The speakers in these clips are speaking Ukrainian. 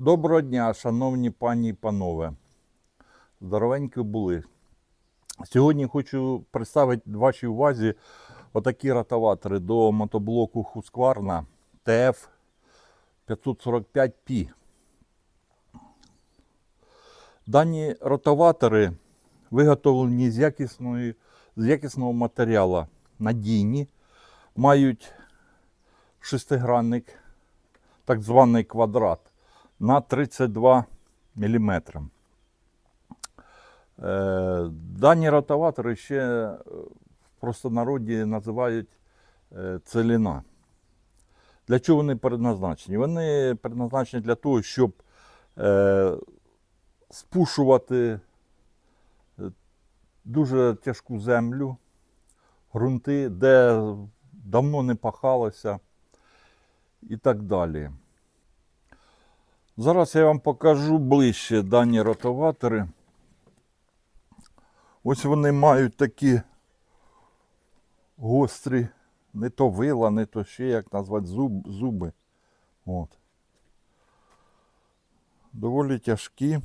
Доброго дня, шановні пані і панове. Здоровенькі були. Сьогодні хочу представити вашій увазі отакі ротоватори до мотоблоку Husqvarna TF 545P. Дані ротоватори виготовлені з, якісної, з якісного матеріалу, надійні, мають шестигранник, так званий квадрат на 32 мм. Е, Дані ротоватори ще е, в простонароді називають е, целіна. Для чого вони предназначені? Вони предназначені для того, щоб спушувати дуже тяжку землю, ґрунти, де давно не пахалося і так далі. Зараз я вам покажу ближче дані ротоватори. Ось вони мають такі гострі, не то вила, не то ще як назвати зуб, зуби. От. Доволі тяжкі.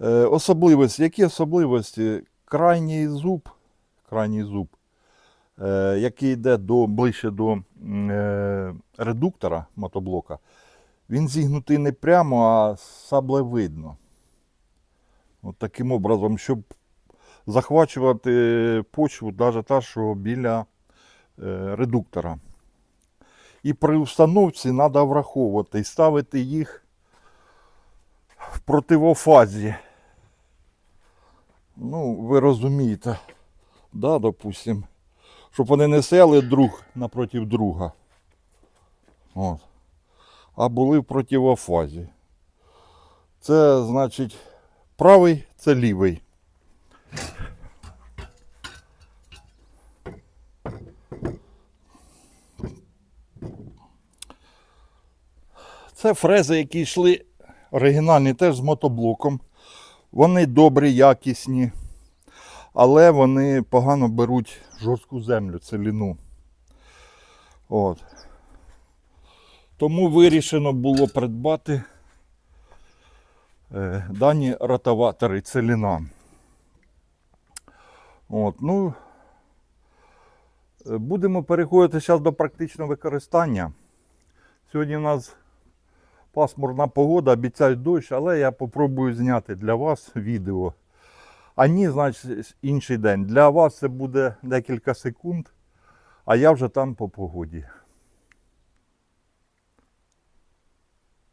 Е, особливості. Які особливості? Крайній зуб, крайній зуб, е, який йде до, ближче до е, редуктора мотоблока, він зігнутий не прямо, а саблевидно. От таким образом, щоб захвачувати почву, навіть та, що біля е, редуктора. І при установці треба враховувати і ставити їх в противофазі. Ну, ви розумієте, да, допустим, щоб вони не сели друг напроти друга. От а були в противофазі. Це значить правий це лівий. Це фрези, які йшли оригінальні теж з мотоблоком. Вони добрі, якісні, але вони погано беруть жорстку землю, целіну. От. Тому вирішено було придбати е, дані ротоватори целіна. От, ну, е, будемо переходити зараз до практичного використання. Сьогодні у нас пасмурна погода, обіцяють дощ, але я попробую зняти для вас відео. А ні, значить, інший день. Для вас це буде декілька секунд, а я вже там по погоді.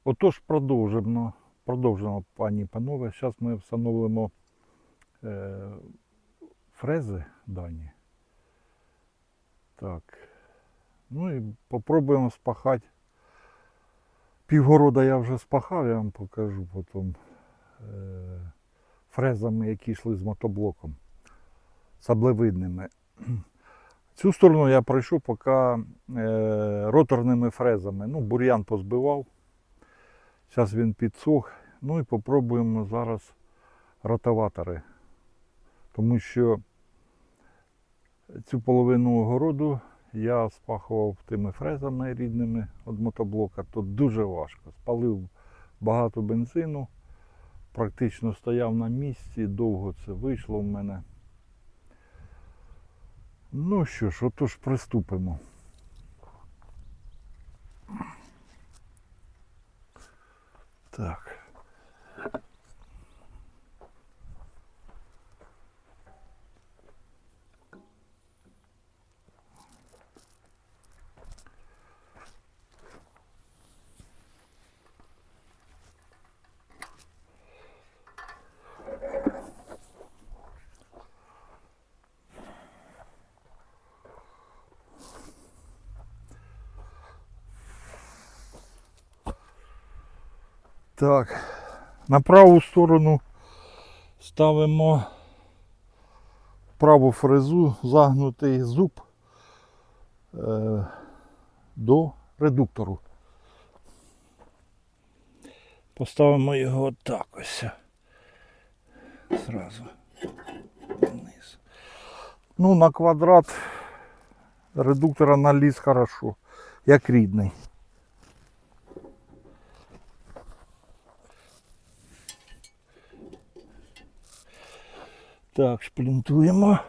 Отож, продовжимо, продовжимо, пані і панове. Зараз ми встановимо е, фрези дані. Так. Ну і попробуємо спахати. Півгорода я вже спахав, я вам покажу потім е, фрезами, які йшли з мотоблоком. Саблевидними. Цю сторону я пройшов поки е, роторними фрезами. Ну, бур'ян позбивав. Зараз він підсох. Ну і попробуємо зараз ротоватори. Тому що цю половину огороду я спахував тими фрезами рідними від мотоблока. Тут дуже важко. Спалив багато бензину, практично стояв на місці, довго це вийшло в мене. Ну що ж, отож приступимо. Так. Так, на праву сторону ставимо праву фрезу, загнутий зуб е, до редуктору. Поставимо його отак ось. Зразу вниз. Ну, на квадрат редуктора наліз хорошо, як рідний. Так, шплінтуємо.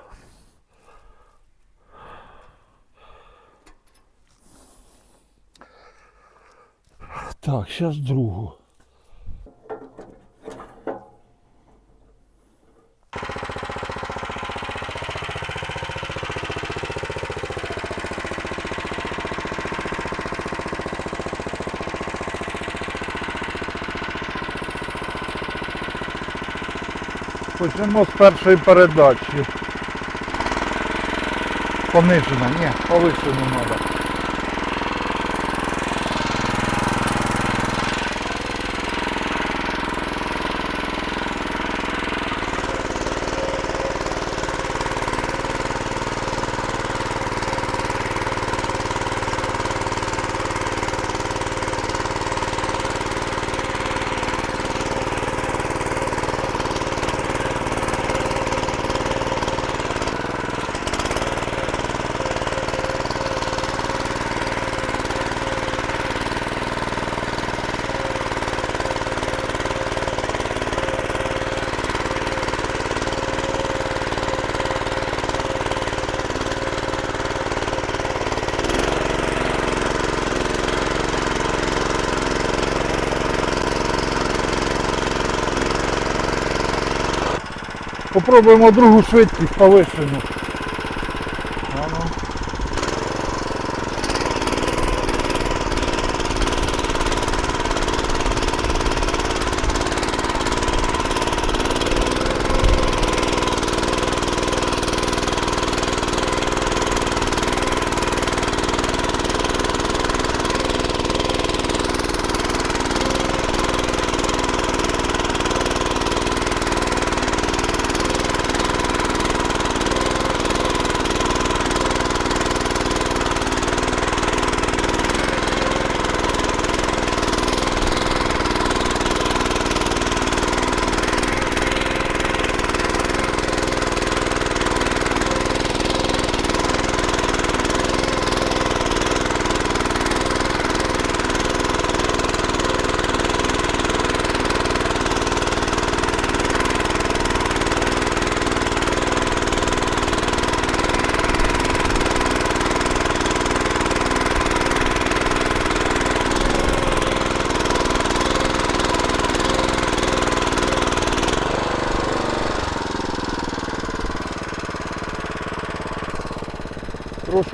Так, зараз другу. Почнемо з першої передачі. Понижена, ні, повищену треба. Попробуємо другу швидкість повищену.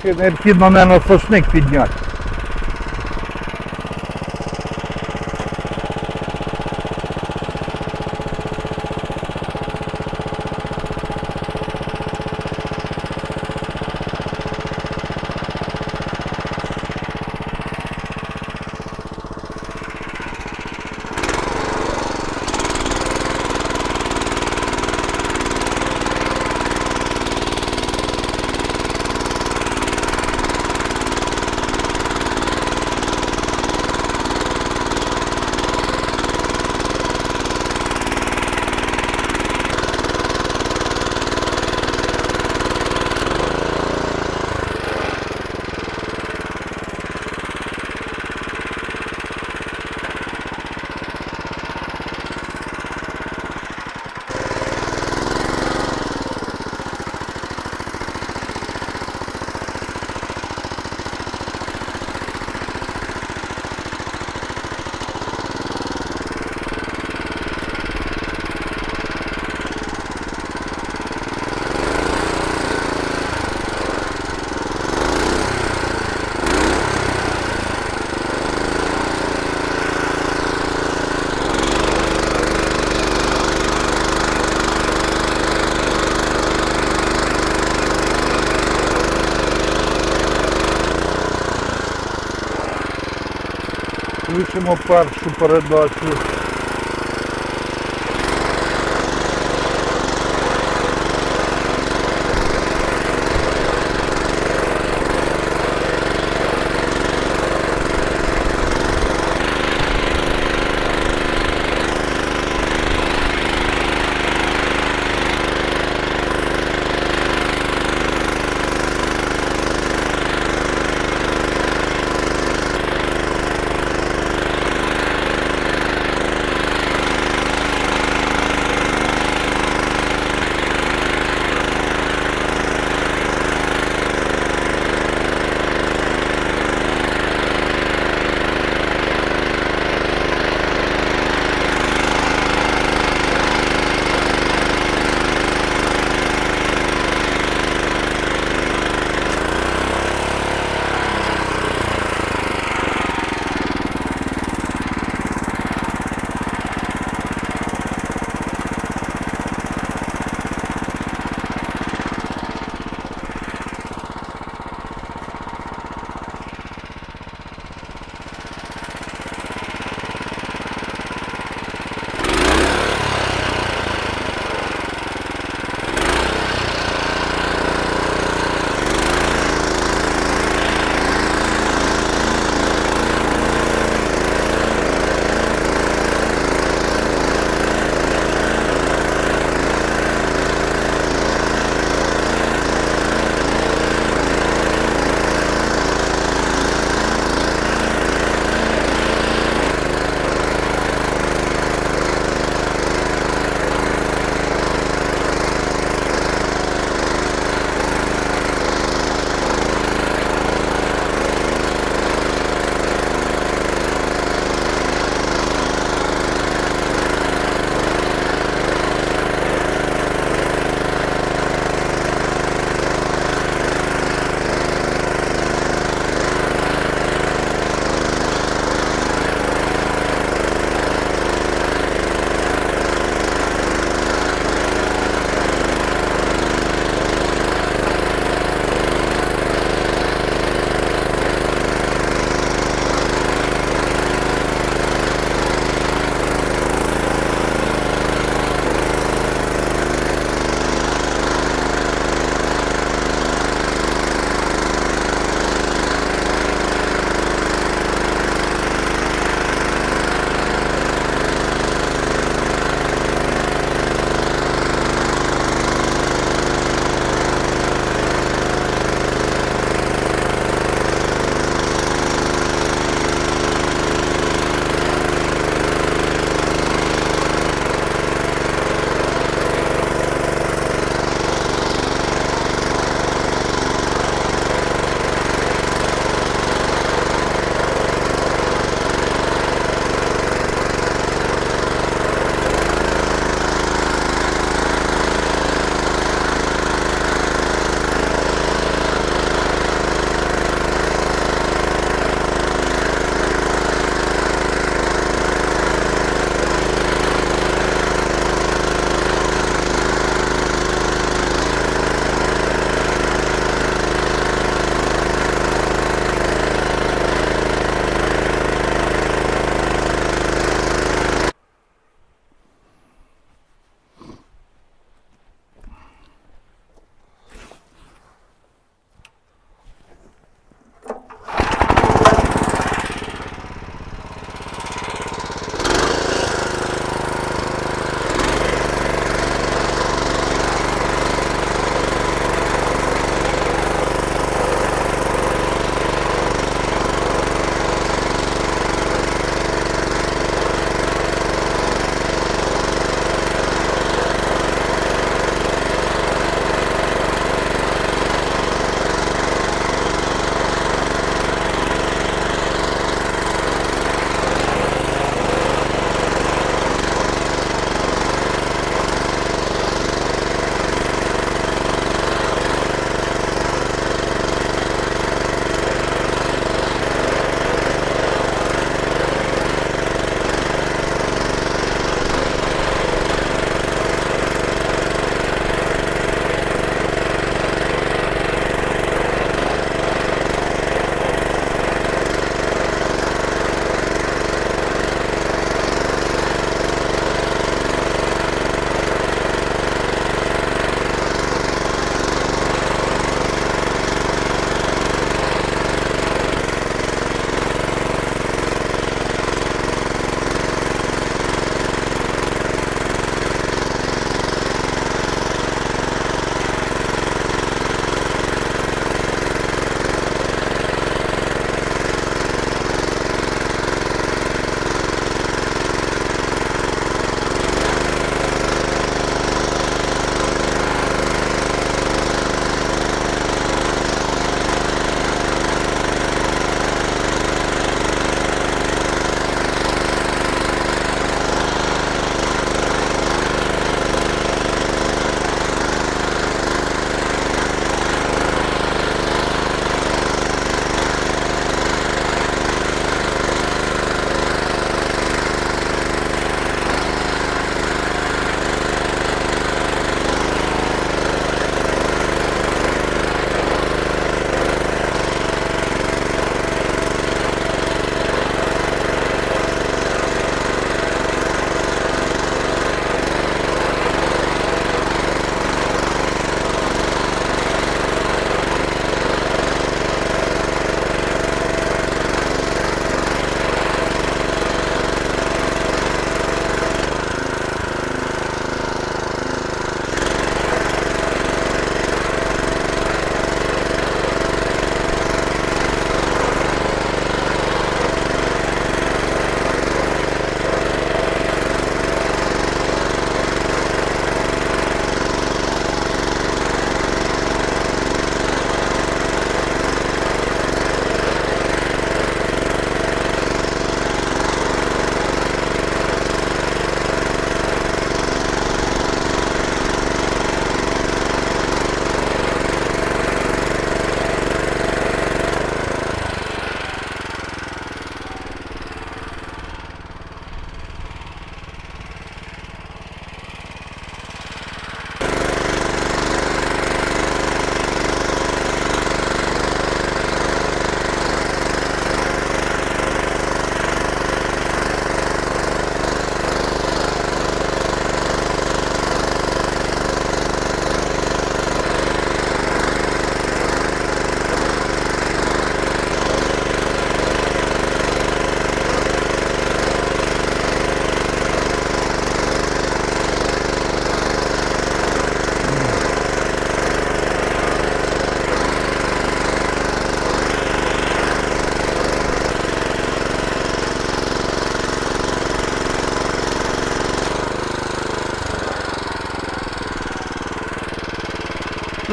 Трошки необхідно, мабуть, сошник підняти. Включимо першу передачу.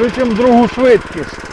Включимо другу швидкість.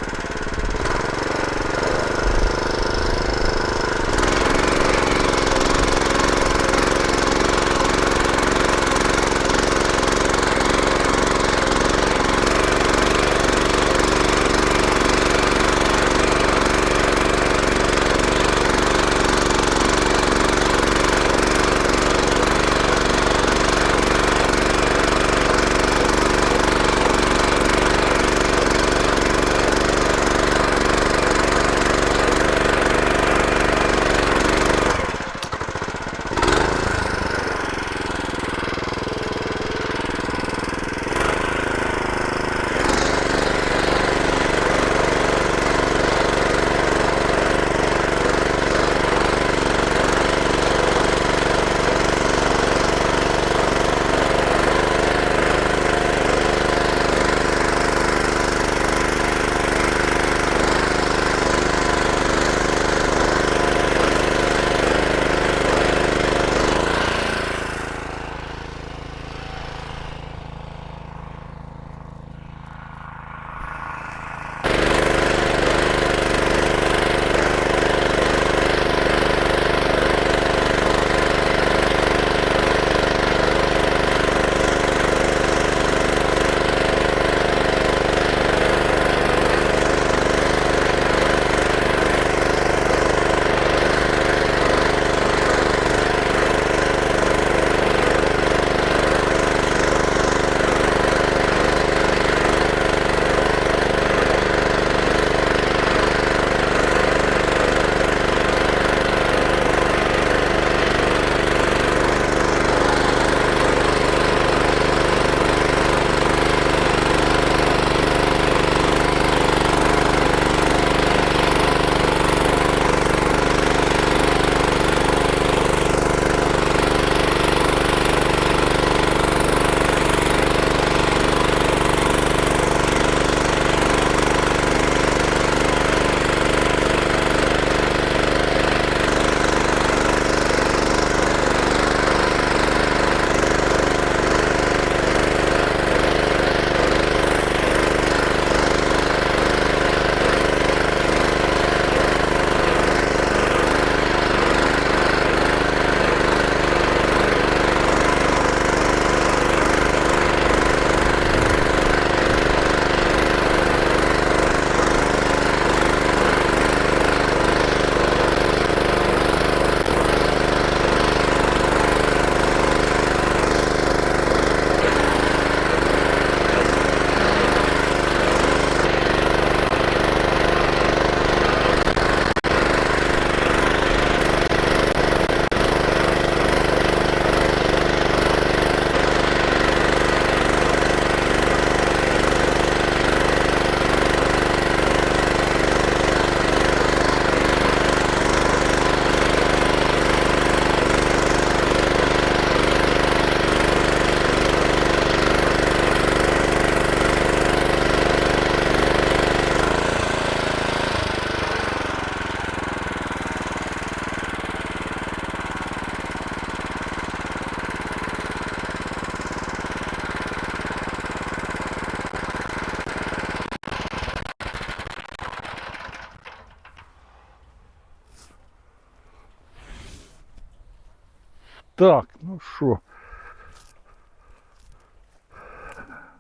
Ну що.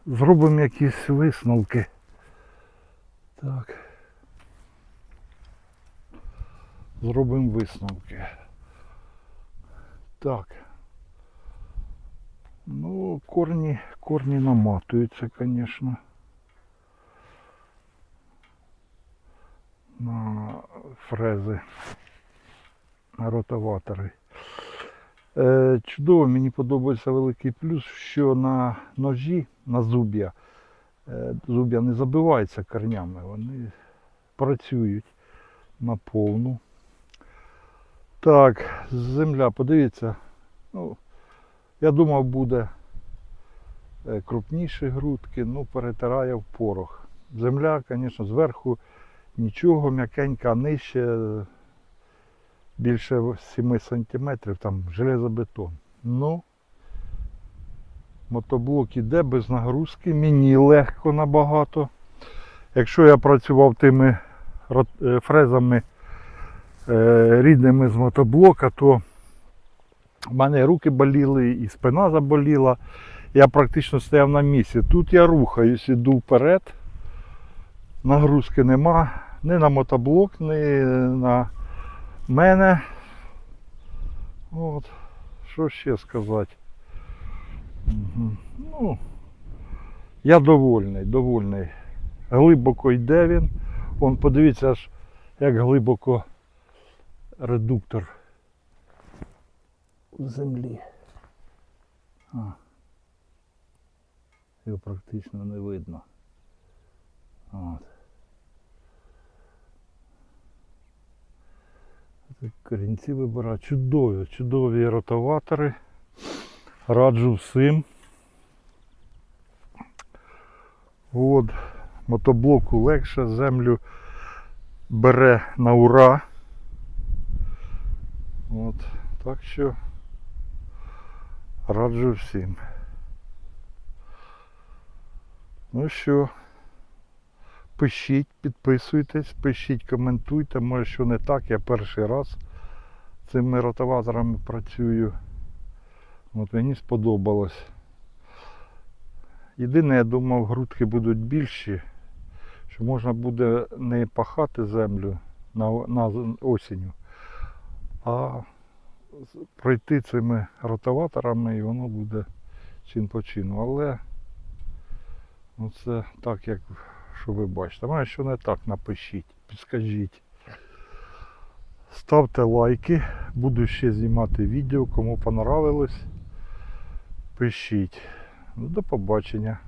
Зробимо якісь висновки. Так. Зробимо висновки. Так. Ну, корні, корні наматуються, звісно. На фрези, на ротоватори. Е, чудово, мені подобається великий плюс, що на ножі, на зуб'я, е, зуб'я не забиваються корнями, вони працюють на повну. Так, земля, подивіться, ну, я думав, буде е, крупніші грудки, ну перетирає в порох. Земля, звісно, зверху нічого, м'якенька, нижче більше 7 сантиметрів, там железобетон. Ну, мотоблок іде без нагрузки, мені легко набагато. Якщо я працював тими е, фрезами е, рідними з мотоблока, то в мене руки боліли, і спина заболіла. Я практично стояв на місці. Тут я рухаюсь, іду вперед. Нагрузки нема ні на мотоблок, ні на мене. От. Що ще сказати? Мгм. Ну, я довольний, довольний. Глибоко йде він. Вон, подивіться, аж як глибоко редуктор в землі. А. Його практично не видно. От. Корінці вибираю. Чудові, чудові ротоватори. Раджу всім. От, мотоблоку легше, землю бере на ура. От, так що раджу всім. Ну що, пишіть, підписуйтесь, пишіть, коментуйте, може що не так, я перший раз цими ротоваторами працюю. От мені сподобалось. Єдине, я думав, грудки будуть більші, що можна буде не пахати землю на, на осінню, а пройти цими ротоваторами і воно буде чин по чину. Але ну, це так, як що ви бачите. А що не так, напишіть, підскажіть. Ставте лайки, буду ще знімати відео, кому понравилось. Пишіть. Ну, До побачення.